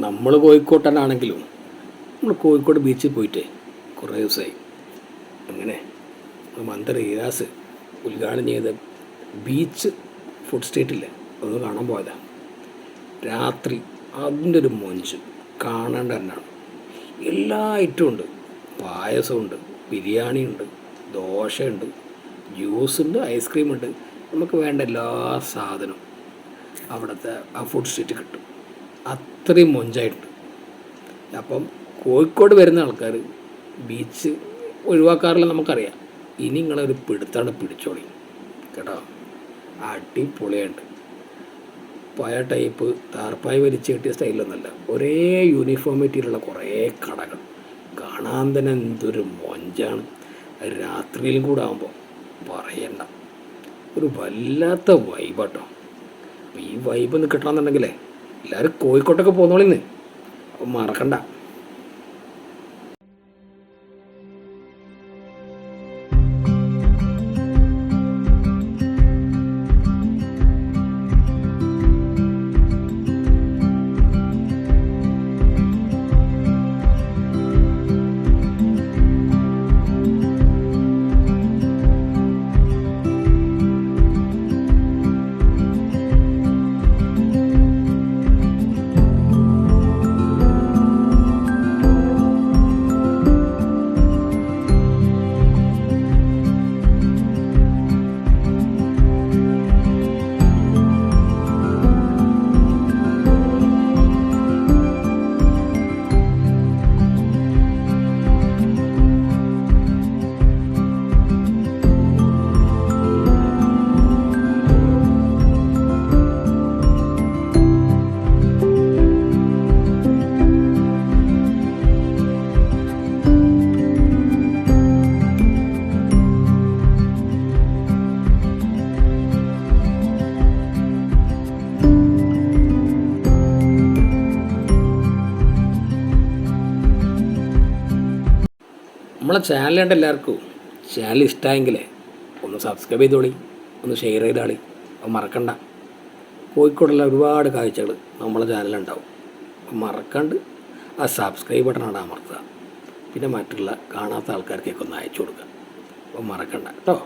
നമ്മൾ കോഴിക്കോട്ടനാണെങ്കിലും നമ്മൾ കോഴിക്കോട് ബീച്ചിൽ പോയിട്ടേ കുറേ ദിവസമായി. അങ്ങനെ മന്ത്രി ഈരാസ് ഉദ്ഘാടനം ചെയ്ത ബീച്ച് ഫുഡ് സ്ട്രീറ്റില്ലേ ഒന്ന് കാണാൻ പോയതാണ് രാത്രി അതിന്റെ ഒരു മൊഞ്ച് കാണേണ്ട തന്നെയാണ്. എല്ലാ ഐറ്റവും ഉണ്ട്. പായസമുണ്ട് ബിരിയാണിയുണ്ട് ദോശയുണ്ട് ജ്യൂസുണ്ട് ഐസ്ക്രീം ഉണ്ട് നമുക്ക് വേണ്ട എല്ലാ സാധനവും അവിടുത്തെ ആ ഫുഡ് സ്റ്റേറ്റ് കിട്ടും. അത്രയും മൊഞ്ചായിട്ടുണ്ട്. അപ്പം കോഴിക്കോട് വരുന്ന ആൾക്കാർ ബീച്ച് ഒഴിവാക്കാറില്ല നമുക്കറിയാം. ഇനി നിങ്ങളൊരു പിടുത്താണ് പിടിച്ചോളി. കേട്ടോ? അടിപൊളിയായിട്ട്. പഴയ ടൈപ്പ് താർപ്പായി വലിച്ചു കെട്ടിയ സ്റ്റൈലൊന്നല്ല ഒരേ യൂണിഫോമിറ്റിയിലുള്ള കുറേ കടകൾ. കാണാൻ തന്നെ എന്തൊരു മൊഞ്ചാണ്. രാത്രിയിലും കൂടെ ആകുമ്പോൾ പറയണ്ട. ഒരു വല്ലാത്ത വൈബാട്ടോ ഈ വൈബ് ഒന്ന് കിട്ടണമെന്നുണ്ടെങ്കിലേ എല്ലാവരും കോഴിക്കോട്ടൊക്കെ പോകുന്നോളിന്ന്. മറക്കണ്ട. നമ്മളെ ചാനൽ കണ്ട എല്ലാവർക്കും ചാനൽ ഇഷ്ടമായെങ്കിലേ ഒന്ന് സബ്സ്ക്രൈബ് ചെയ്തോളി ഒന്ന് ഷെയർ ചെയ്താളി അപ്പം മറക്കണ്ട. കോഴിക്കോടുള്ള ഒരുപാട് കാഴ്ചകൾ നമ്മളെ ചാനലുണ്ടാവും അപ്പം മറക്കാണ്ട് ആ സബ്സ്ക്രൈബ് ബട്ടണാണ് അമർത്തുക. പിന്നെ മറ്റുള്ള കാണാത്ത ആൾക്കാർക്കൊക്കെ ഒന്ന് അയച്ചു കൊടുക്കുക. അപ്പം മറക്കണ്ട. കേട്ടോ